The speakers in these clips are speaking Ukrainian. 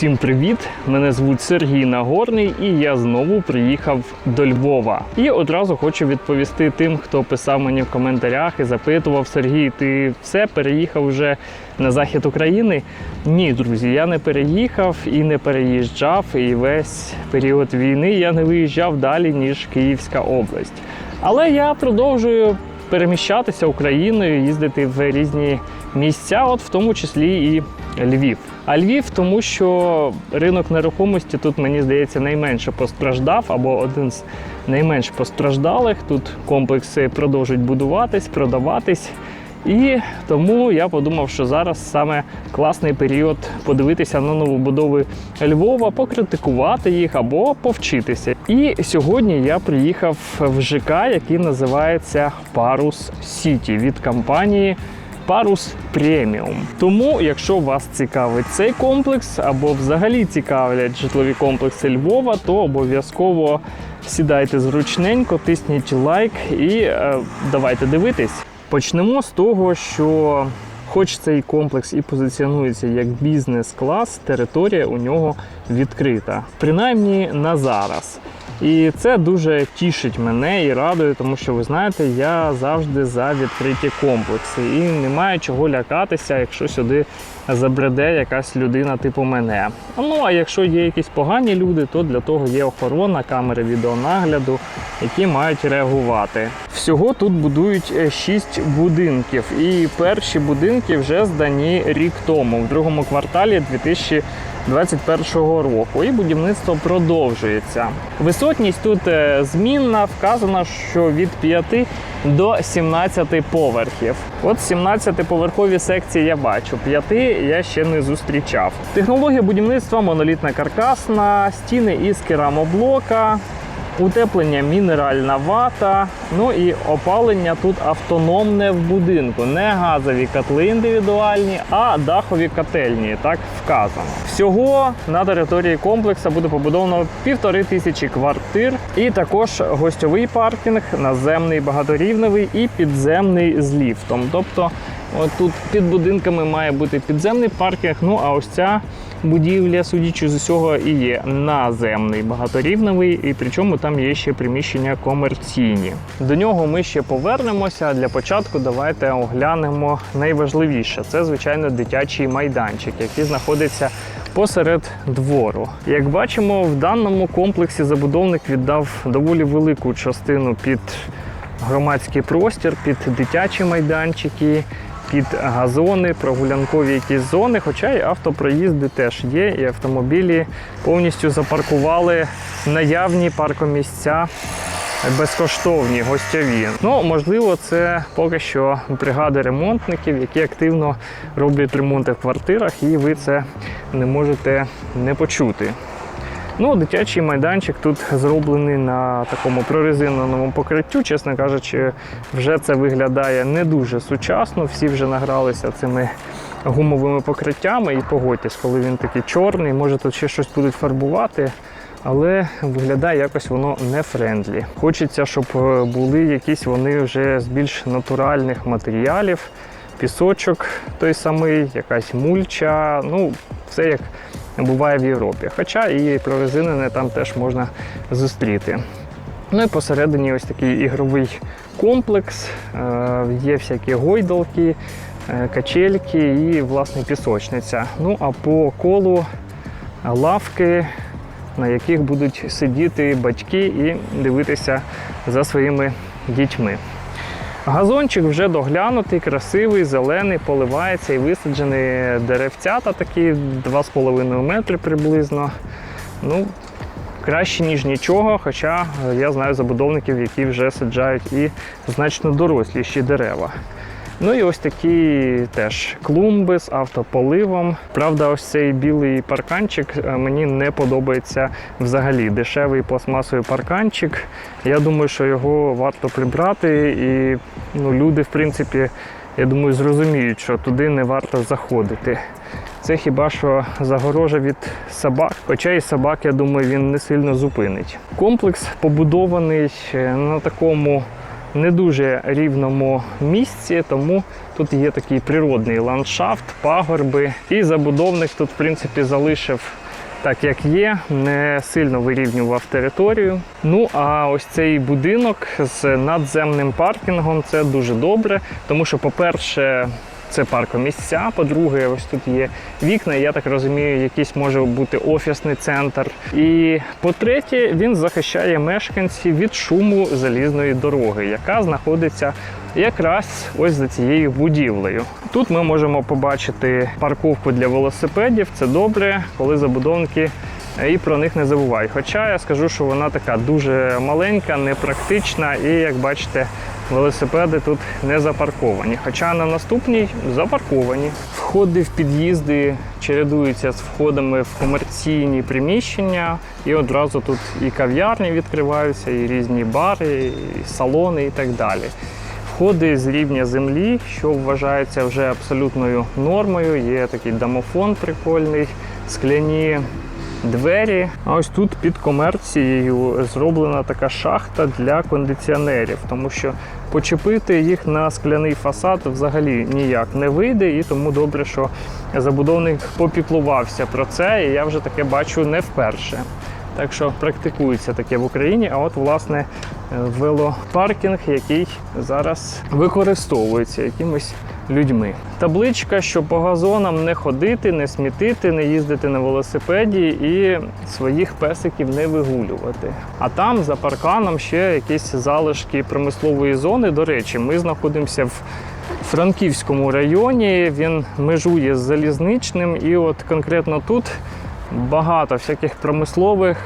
Усім привіт! Мене звуть Сергій Нагорний, і я знову приїхав до Львова. І одразу хочу відповісти тим, хто писав мені в коментарях і запитував: Сергій, ти все переїхав вже на захід України? Ні, друзі, я не переїхав і не переїжджав. І весь період війни я не виїжджав далі ніж Київська область. Але я продовжую переміщатися Україною, їздити в різні місця, от в тому числі і Львів. А Львів, тому що ринок нерухомості тут, мені здається, найменше постраждав, або один з найменш постраждалих. Тут комплекси продовжують будуватись, продаватись. І тому я подумав, що зараз саме класний період подивитися на новобудови Львова, покритикувати їх або повчитися. І сьогодні я приїхав в ЖК, який називається Парус Сіті від компанії Парус Преміум. Тому, якщо вас цікавить цей комплекс або взагалі цікавлять житлові комплекси Львова, то обов'язково сідайте зручненько, тисніть лайк і е, давайте дивитись. Почнемо з того, що хоч цей комплекс і позиціонується як бізнес-клас, територія у нього відкрита, принаймні на зараз. І це дуже тішить мене і радує, тому що ви знаєте, я завжди за відкриті комплекси. І немає чого лякатися, якщо сюди забреде якась людина типу мене. Ну а якщо є якісь погані люди, то для того є охорона, камери відеонагляду, які мають реагувати. Всього тут будують 6 будинків, і перші будинки вже здані рік тому, в другому кварталі 2000 2021 року, і будівництво продовжується. Висотність тут е, змінна, вказано, що від 5 до 17 поверхів. От 17-поверхові секції я бачу, 5 я ще не зустрічав. Технологія будівництва монолітна каркасна, стіни із керамоблока. Утеплення мінеральна вата, ну і опалення тут автономне в будинку. Не газові котли індивідуальні, а дахові котельні. Так вказано. Всього на території комплексу буде побудовано півтори тисячі квартир, і також гостьовий паркінг, наземний багаторівневий і підземний з ліфтом. Тобто, от тут під будинками має бути підземний паркінг. Ну а ось ця будівля, судячи з усього, і є наземний багаторівневий, і причому там є ще приміщення комерційні. До нього ми ще повернемося. Для початку давайте оглянемо найважливіше. Це, звичайно, дитячий майданчик, який знаходиться посеред двору. Як бачимо, в даному комплексі забудовник віддав доволі велику частину під громадський простір, під дитячі майданчики під газони, прогулянкові якісь зони, хоча і автопроїзди теж є, і автомобілі повністю запаркували наявні паркомісця. Безкоштовні гостьові. Ну, можливо, це поки що бригади ремонтників, які активно роблять ремонти в квартирах, і ви це не можете не почути. Ну, дитячий майданчик тут зроблений на такому прорезиненому покриттю. Чесно кажучи, вже це виглядає не дуже сучасно. Всі вже награлися цими гумовими покриттями. І погодьтесь, коли він такий чорний, може тут ще щось будуть фарбувати. Але виглядає якось воно не френдлі. Хочеться, щоб е, були якісь вони вже з більш натуральних матеріалів, пісочок той самий, якась мульча. Ну, все як буває в Європі. Хоча і прорезинене там теж можна зустріти. Ну і посередині ось такий ігровий комплекс, е, є всякі гойдалки, е, качельки і власне пісочниця. Ну а по колу лавки, на яких будуть сидіти батьки і дивитися за своїми дітьми. Газончик вже доглянутий, красивий, зелений, поливається і висаджені деревцята такі 2,5 метри приблизно. Ну, Краще, ніж нічого, хоча я знаю забудовників, які вже саджають і значно доросліші дерева. Ну і ось такі теж клумби з автополивом. Правда, ось цей білий парканчик е, мені не подобається взагалі. Дешевий пластмасовий парканчик. Я думаю, що його варто прибрати, і ну, люди, в принципі, я думаю, зрозуміють, що туди не варто заходити. Це хіба що загорожа від собак, хоча і собак, я думаю, він не сильно зупинить. Комплекс побудований е, на такому не дуже рівному місці, тому тут є такий природний ландшафт, пагорби. І забудовник тут, в принципі, залишив так як є, не сильно вирівнював територію. Ну а ось цей будинок з надземним паркінгом це дуже добре, тому що, по-перше, це паркомісця. По-друге, ось тут є вікна. Я так розумію, якийсь може бути офісний центр. І по-третє, він захищає мешканців від шуму залізної дороги, яка знаходиться якраз ось за цією будівлею. Тут ми можемо побачити парковку для велосипедів. Це добре, коли забудовники і про них не забувають. Хоча я скажу, що вона така дуже маленька, непрактична, і як бачите, велосипеди тут не запарковані. Хоча на наступній запарковані. Входи в під'їзди чередуються з входами в комерційні приміщення, і одразу тут і кав'ярні відкриваються, і різні бари, і салони, і так далі. Входи з рівня землі, що вважається вже абсолютною нормою. Є такий домофон прикольний, скляні двері. А ось тут під комерцією зроблена така шахта для кондиціонерів, тому що почепити їх на скляний фасад взагалі ніяк не вийде, і тому добре, що забудовник попіклувався про це, і я вже таке бачу не вперше. Так що практикується таке в Україні. А от, власне, велопаркінг, який зараз використовується якимось людьми. Табличка, що по газонам не ходити, не смітити, не їздити на велосипеді і своїх песиків не вигулювати. А там за парканом ще якісь залишки промислової зони. До речі, ми знаходимося в Франківському районі. Він межує з залізничним, і от конкретно тут багато всяких промислових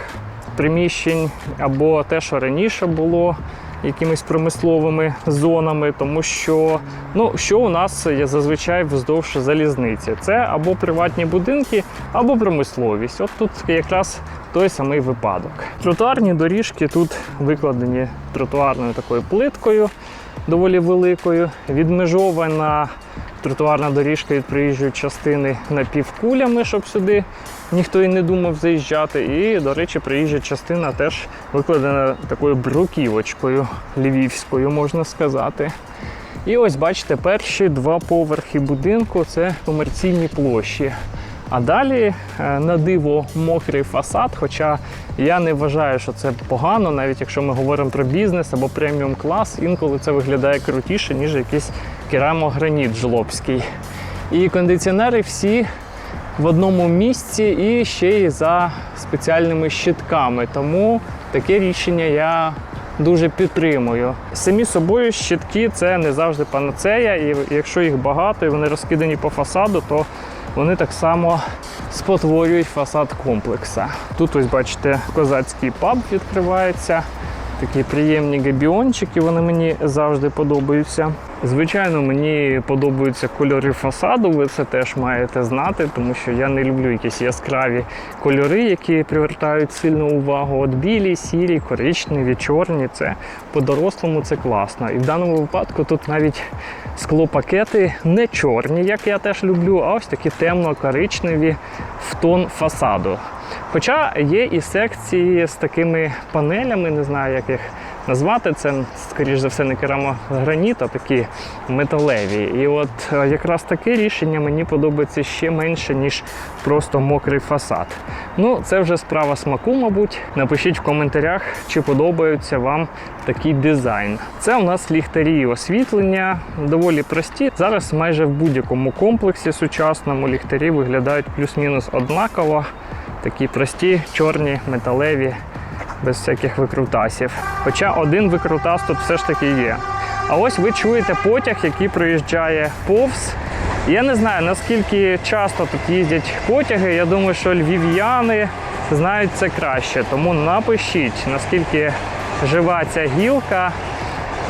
приміщень або те, що раніше було якимись промисловими зонами, тому що ну, що у нас є зазвичай вздовж залізниці? Це або приватні будинки, або промисловість. От тут якраз той самий випадок. Тротуарні доріжки тут викладені тротуарною такою плиткою, доволі великою, відмежована тротуарна доріжка від проїжджої частини напівкулями, щоб сюди ніхто і не думав заїжджати. І, до речі, проїжджа частина теж викладена такою бруківочкою львівською, можна сказати. І ось бачите, перші два поверхи будинку це комерційні площі. А далі е, на диво мокрий фасад. Хоча я не вважаю, що це погано, навіть якщо ми говоримо про бізнес або преміум клас, інколи це виглядає крутіше, ніж якийсь керамограніт жлобський. І кондиціонери всі в одному місці і ще й за спеціальними щитками. Тому таке рішення я дуже підтримую. Самі собою щитки це не завжди панацея, і якщо їх багато і вони розкидані по фасаду, то вони так само спотворюють фасад комплекса. Тут ось бачите, козацький паб відкривається. Такі приємні габіончики, вони мені завжди подобаються. Звичайно, мені подобаються кольори фасаду, ви це теж маєте знати, тому що я не люблю якісь яскраві кольори, які привертають сильну увагу. От білі, сірі, коричневі, чорні. Це по-дорослому це класно. І в даному випадку тут навіть склопакети не чорні, як я теж люблю, а ось такі темно-коричневі в тон фасаду. Хоча є і секції з такими панелями, не знаю, як їх назвати. Це, скоріш за все, не керамограніт, а такі металеві. І от е, якраз таке рішення мені подобається ще менше, ніж просто мокрий фасад. Ну, це вже справа смаку, мабуть. Напишіть в коментарях, чи подобається вам такий дизайн. Це у нас ліхтарі освітлення, доволі прості. Зараз майже в будь-якому комплексі сучасному ліхтарі виглядають плюс-мінус однаково. Такі прості, чорні, металеві, без всяких викрутасів. Хоча один викрутас тут все ж таки є. А ось ви чуєте потяг, який проїжджає повз. Я не знаю, наскільки часто тут їздять потяги. Я думаю, що львів'яни знають це краще. Тому напишіть, наскільки жива ця гілка,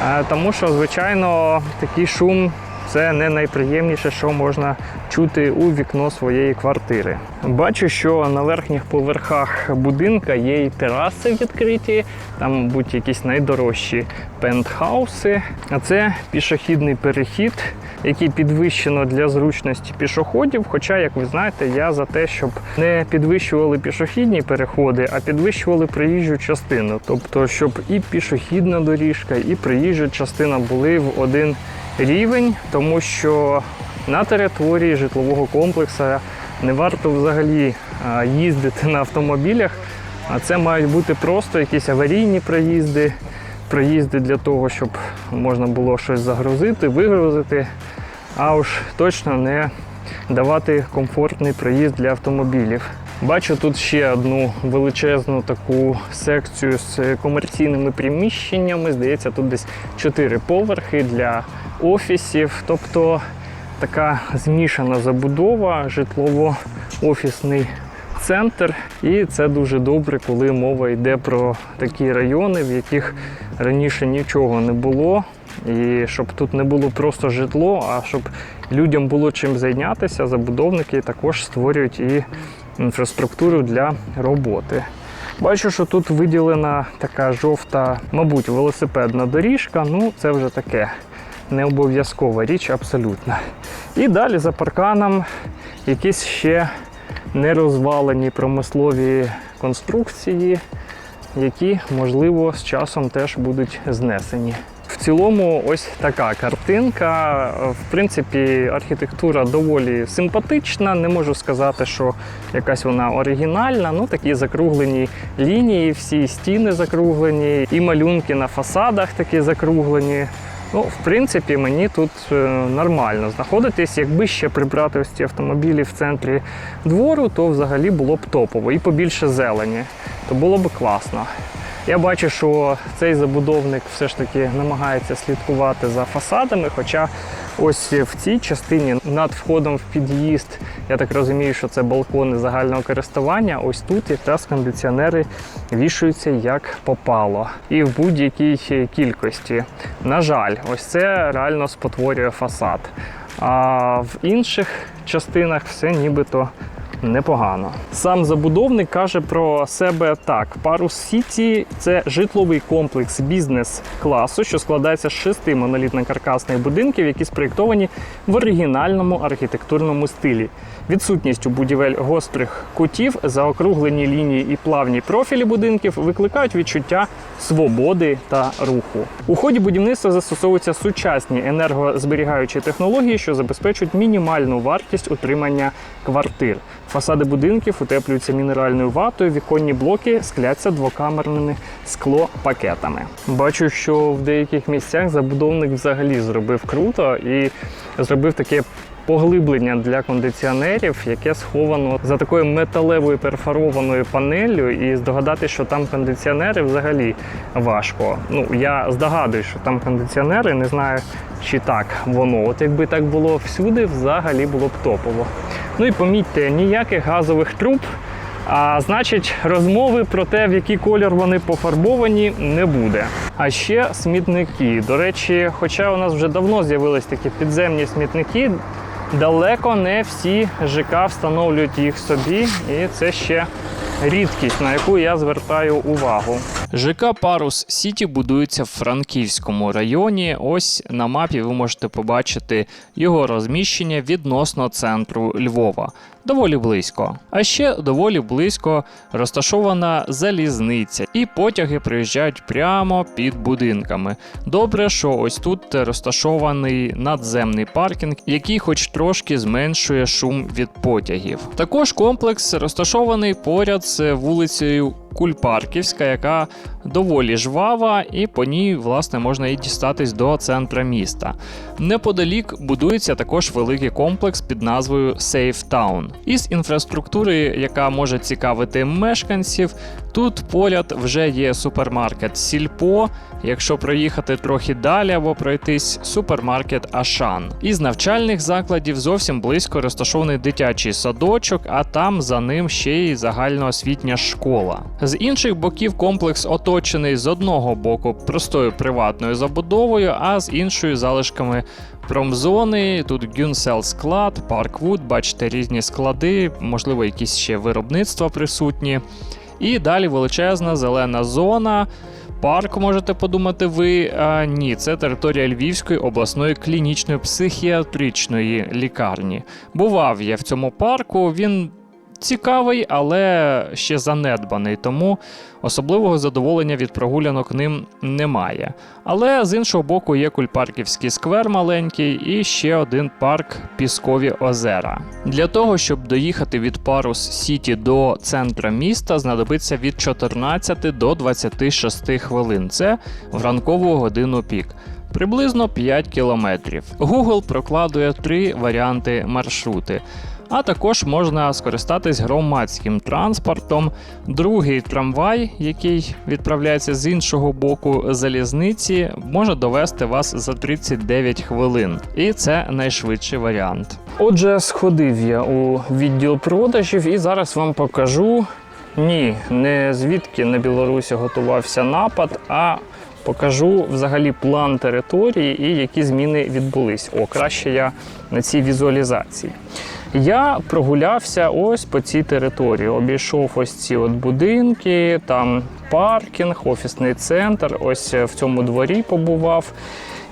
Е, тому що, звичайно, такий шум це не найприємніше, що можна чути у вікно своєї квартири. Бачу, що на верхніх поверхах будинка є і тераси відкриті, там, мабуть, якісь найдорожчі пентхауси. А це пішохідний перехід, який підвищено для зручності пішоходів. Хоча, як ви знаєте, я за те, щоб не підвищували пішохідні переходи, а підвищували проїжджу частину. Тобто, щоб і пішохідна доріжка, і проїжджа частина були в один рівень, тому що на території житлового комплексу Не варто взагалі їздити на автомобілях, а це мають бути просто якісь аварійні проїзди, проїзди для того, щоб можна було щось загрузити, вигрузити, а уж точно не давати комфортний проїзд для автомобілів. Бачу тут ще одну величезну таку секцію з комерційними приміщеннями. Здається, тут десь 4 поверхи для офісів. Тобто така змішана забудова, житлово-офісний центр. І це дуже добре, коли мова йде про такі райони, в яких раніше нічого не було. І щоб тут не було просто житло, а щоб людям було чим зайнятися, забудовники також створюють і інфраструктуру для роботи. Бачу, що тут виділена така жовта, мабуть, велосипедна доріжка. Ну, це вже таке не обов'язкова річ абсолютно. І далі за парканом якісь ще нерозвалені промислові конструкції, які, можливо, з часом теж будуть знесені. В цілому, ось така картинка. В принципі, архітектура доволі симпатична. Не можу сказати, що якась вона оригінальна. Ну такі закруглені лінії, всі стіни закруглені, і малюнки на фасадах такі закруглені. Ну, в принципі, мені тут е, нормально знаходитись. Якби ще прибрати ось ці автомобілі в центрі двору, то взагалі було б топово і побільше зелені, то було б класно. Я бачу, що цей забудовник все ж таки намагається слідкувати за фасадами. Хоча ось в цій частині над входом в під'їзд, я так розумію, що це балкони загального користування. Ось тут якраз кондиціонери вішаються як попало. І в будь-якій кількості. На жаль, ось це реально спотворює фасад. А в інших частинах все нібито непогано. Сам забудовник каже про себе так: Парус Сіті це житловий комплекс бізнес-класу, що складається з шести монолітно-каркасних будинків, які спроєктовані в оригінальному архітектурному стилі. Відсутністю будівель гострих кутів, заокруглені лінії і плавні профілі будинків викликають відчуття свободи та руху. У ході будівництва застосовуються сучасні енергозберігаючі технології, що забезпечують мінімальну вартість утримання квартир. Фасади будинків утеплюються мінеральною ватою, віконні блоки скляться двокамерними склопакетами. Бачу, що в деяких місцях забудовник взагалі зробив круто і зробив таке поглиблення для кондиціонерів, яке сховано за такою металевою перфорованою панеллю, і здогадати, що там кондиціонери взагалі важко. Ну я здогадуюсь, що там кондиціонери, не знаю, чи так воно. От якби так було всюди, взагалі було б топово. Ну і помітьте, ніяких газових труб. А значить, розмови про те, в який колір вони пофарбовані, не буде. А ще смітники. До речі, хоча у нас вже давно з'явились такі підземні смітники, далеко не всі ЖК встановлюють їх собі, і це ще рідкість, на яку я звертаю увагу. ЖК Парус Сіті будується в Франківському районі. Ось на мапі ви можете побачити його розміщення відносно центру Львова. Доволі близько. А ще доволі близько розташована залізниця, і потяги приїжджають прямо під будинками. Добре, що ось тут розташований надземний паркінг, який хоч трошки зменшує шум від потягів. Також комплекс розташований поряд з вулицею Кульпарківська, яка доволі жвава, і по ній, власне, можна і дістатись до центра міста. Неподалік будується також великий комплекс під назвою Safe Town. Із інфраструктури, яка може цікавити мешканців, тут поряд вже є супермаркет Сільпо. Якщо проїхати трохи далі або пройтись, супермаркет Ашан. Із навчальних закладів зовсім близько розташований дитячий садочок, а там за ним ще й загальноосвітня школа. З інших боків комплекс оточений з одного боку простою приватною забудовою, а з іншою залишками промзони. Тут Гюнсел склад, Парквуд, бачите різні склади, можливо, якісь ще виробництва присутні. І далі величезна зелена зона. Парк можете подумати ви. А, ні, це територія Львівської обласної клінічної психіатричної лікарні. Бував я в цьому парку. Він цікавий, але ще занедбаний, тому особливого задоволення від прогулянок ним немає. Але з іншого боку є Кульпарківський сквер маленький і ще один парк Піскові озера. Для того, щоб доїхати від Парус Сіті до центра міста, знадобиться від 14 до 26 хвилин. Це в ранкову годину пік. Приблизно 5 кілометрів. Google прокладує три варіанти маршрути. А також можна скористатись громадським транспортом. Другий трамвай, який відправляється з іншого боку залізниці, може довести вас за 39 хвилин. І це найшвидший варіант. Отже, сходив я у відділ продажів і зараз вам покажу. Ні, не звідки на Білорусі готувався напад, а покажу взагалі план території і які зміни відбулись. О, краще я на цій візуалізації. Я прогулявся ось по цій території. Обійшов ось ці от будинки, там паркінг, офісний центр. Ось в цьому дворі побував.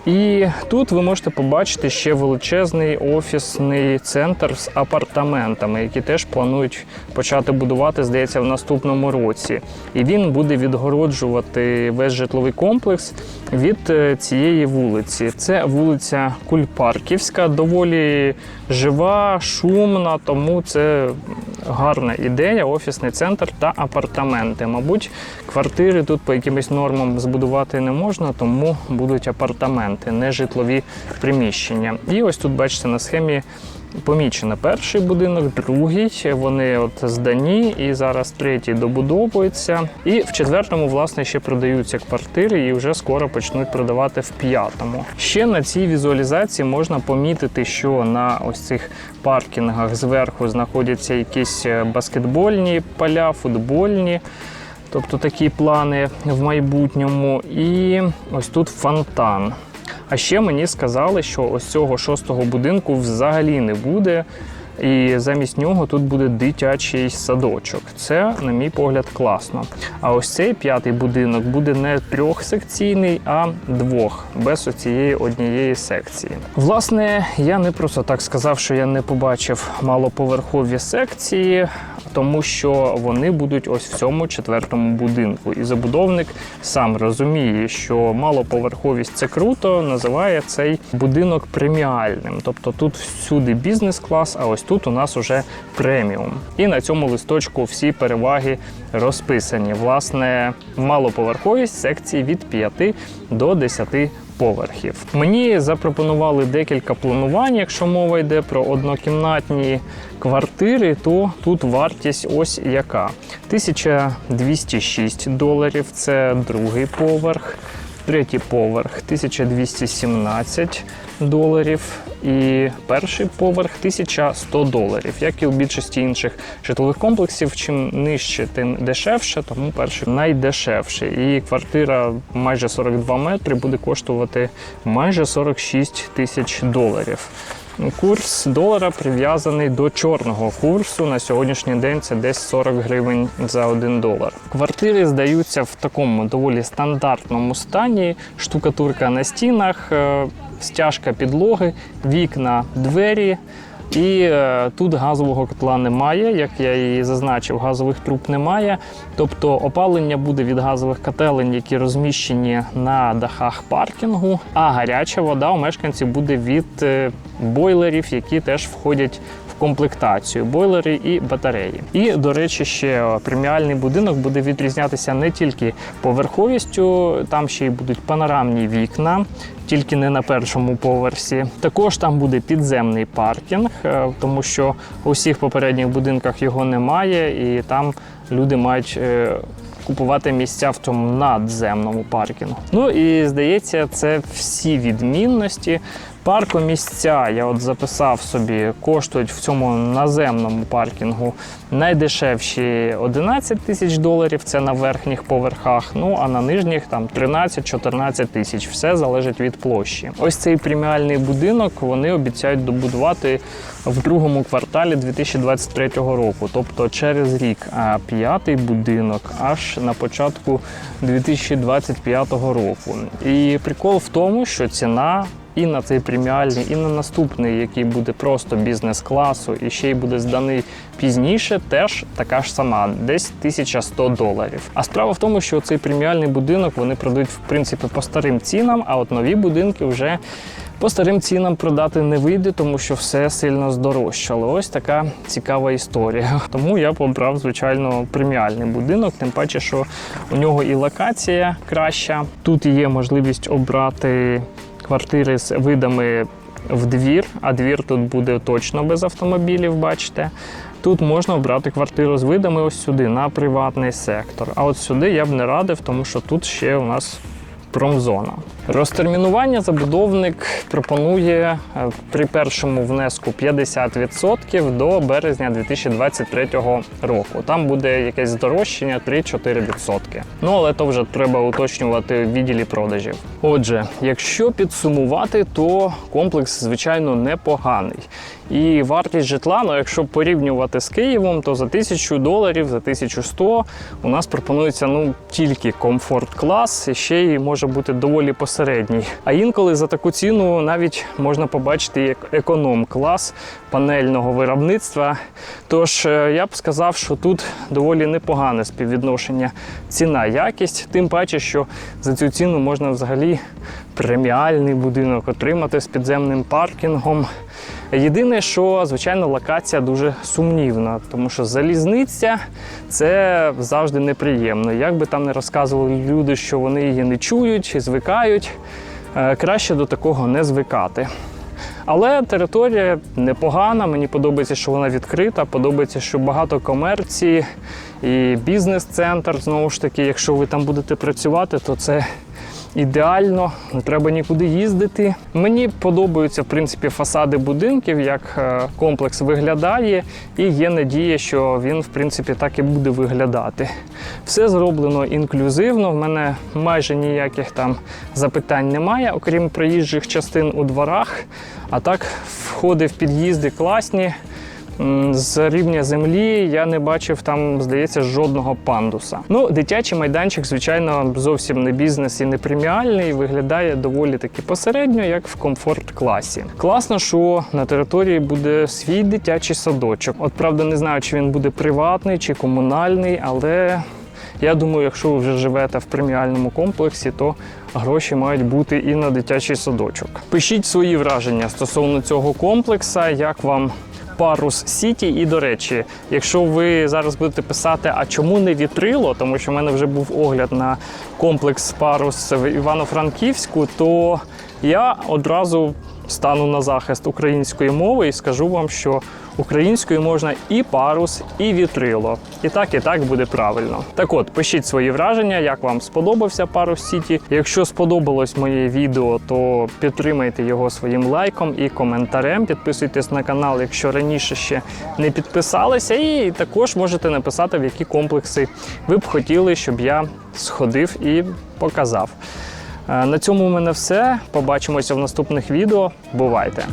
І тут ви можете побачити ще величезний офісний центр з апартаментами, які теж планують почати будувати, здається, в наступному році. І він буде відгороджувати весь житловий комплекс від е, цієї вулиці. Це вулиця Кульпарківська, доволі жива, шумна, тому це гарна ідея. Офісний центр та апартаменти. Мабуть, квартири тут по якимось нормам збудувати не можна, тому будуть апартаменти, не житлові приміщення. І ось тут бачите на схемі. Помічено перший будинок, другий. Вони от здані, і зараз третій добудовується. І в четвертому, власне, ще продаються квартири, і вже скоро почнуть продавати в п'ятому. Ще на цій візуалізації можна помітити, що на ось цих паркінгах зверху знаходяться якісь е, баскетбольні поля, футбольні. Тобто такі плани в майбутньому. І ось тут фонтан. А ще мені сказали, що ось цього шостого будинку взагалі не буде. І замість нього тут буде дитячий садочок. Це, на мій погляд, класно. А ось цей п'ятий будинок буде не трьохсекційний, а двох, без оцієї однієї секції. Власне, я не просто так сказав, що я не побачив малоповерхові секції, тому що вони будуть ось в цьому четвертому будинку. І забудовник сам розуміє, що малоповерховість це круто, називає цей будинок преміальним. Тобто тут всюди бізнес-клас, а ось тут у нас уже преміум. І на цьому листочку всі переваги розписані. Власне, малоповерховість секції від 5 до 10 поверхів. Мені запропонували декілька планувань. Якщо мова йде про однокімнатні квартири, то тут вартість ось яка: 1206 доларів це другий поверх. Третій поверх 1217 доларів, і перший поверх 1100 доларів. Як і у більшості інших житлових комплексів, чим нижче, тим дешевше, тому перший найдешевший. І квартира майже 42 метри буде коштувати майже 46 тисяч доларів. Курс долара прив'язаний до чорного курсу. На сьогоднішній день це десь 40 гривень за 1 долар. Квартири здаються в такому доволі стандартному стані. Штукатурка на стінах, е, стяжка підлоги, вікна, двері. І е, тут газового котла немає, як я і зазначив, газових труб немає. Тобто опалення буде від газових котелень, які розміщені на дахах паркінгу, а гаряча вода у мешканців буде від е, бойлерів, які теж входять в комплектацію бойлери і батареї. І, до речі, ще преміальний будинок буде відрізнятися не тільки поверховістю, там ще й будуть панорамні вікна, тільки не на першому поверсі. Також там буде підземний паркінг, е, тому що у всіх попередніх будинках його немає, і там люди мають. е, Купувати місця в цьому надземному паркінгу. Ну і здається, це всі відмінності. Паркомісця я от записав собі, коштують в цьому наземному паркінгу найдешевші 11 тисяч доларів. Це на верхніх поверхах. Ну а на нижніх там 13-14 тисяч. Все залежить від площі. Ось цей преміальний будинок вони обіцяють добудувати в другому кварталі 2023 року, тобто через рік. А п'ятий будинок аж на початку 2025 року. І прикол в тому, що ціна і на цей преміальний, і на наступний, який буде просто бізнес-класу, і ще й буде зданий пізніше, теж така ж сама, десь 1100 доларів. А справа в тому, що цей преміальний будинок вони продають в принципі по старим цінам, а от нові будинки вже. По старим цінам продати не вийде, тому що все сильно здорожчало. Ось така цікава історія. Тому я обрав, звичайно, преміальний будинок, тим паче, що у нього і локація краща. Тут є можливість обрати квартири з видами в двір, а двір тут буде точно без автомобілів, бачите. Тут можна обрати квартиру з видами ось сюди, на приватний сектор. А от сюди я б не радив, тому що тут ще у нас промзона. Розтермінування забудовник пропонує е, при першому внеску 50% до березня 2023 року. Там буде якесь здорожчання 3-4%. Ну але то вже треба уточнювати в відділі продажів. Отже, якщо підсумувати, то комплекс звичайно непоганий. І вартість житла, ну якщо порівнювати з Києвом, то за 1000 доларів, за 1100 у нас пропонується ну тільки комфорт-клас, і ще й може бути доволі посередній. А інколи за таку ціну навіть можна побачити як економ-клас панельного виробництва. Тож е, я б сказав, що тут доволі непогане співвідношення ціна-якість, тим паче, що за цю ціну можна взагалі преміальний будинок отримати з підземним паркінгом. Єдине, що звичайно локація дуже сумнівна, тому що залізниця це завжди неприємно. Як би там не розказували люди, що вони її не чують і звикають, е, краще до такого не звикати. Але територія непогана, мені подобається, що вона відкрита, подобається, що багато комерції і бізнес-центр. Знову ж таки, якщо ви там будете працювати, то це ідеально, не треба нікуди їздити. Мені подобаються в принципі фасади будинків, як е, комплекс виглядає, і є надія, що він в принципі так і буде виглядати. Все зроблено інклюзивно. В мене майже ніяких там запитань немає, окрім проїжджих частин у дворах. А так, входи в під'їзди класні. З рівня землі я не бачив там, здається, жодного пандуса. Ну, дитячий майданчик, звичайно, зовсім не бізнес і не преміальний. Виглядає доволі таки посередньо, як в комфорт-класі. Класно, що на території буде свій дитячий садочок. От правда, не знаю, чи він буде приватний чи комунальний, але я думаю, якщо ви вже живете в преміальному комплексі, то гроші мають бути і на дитячий садочок. Пишіть свої враження стосовно цього комплекса, як вам. Парус Сіті, і до речі, якщо ви зараз будете писати, а чому не вітрило, тому що в мене вже був огляд на комплекс Парус в Івано-Франківську, то я одразу стану на захист української мови і скажу вам, що українською можна і парус, і вітрило. І так, і так буде правильно. Так от, пишіть свої враження, як вам сподобався парус Сіті. Якщо сподобалось моє відео, то підтримайте його своїм лайком і коментарем. Підписуйтесь на канал, якщо раніше ще не підписалися. І також можете написати, в які комплекси ви б хотіли, щоб я сходив і показав. Е, На цьому у мене все. Побачимося в наступних відео. Бувайте!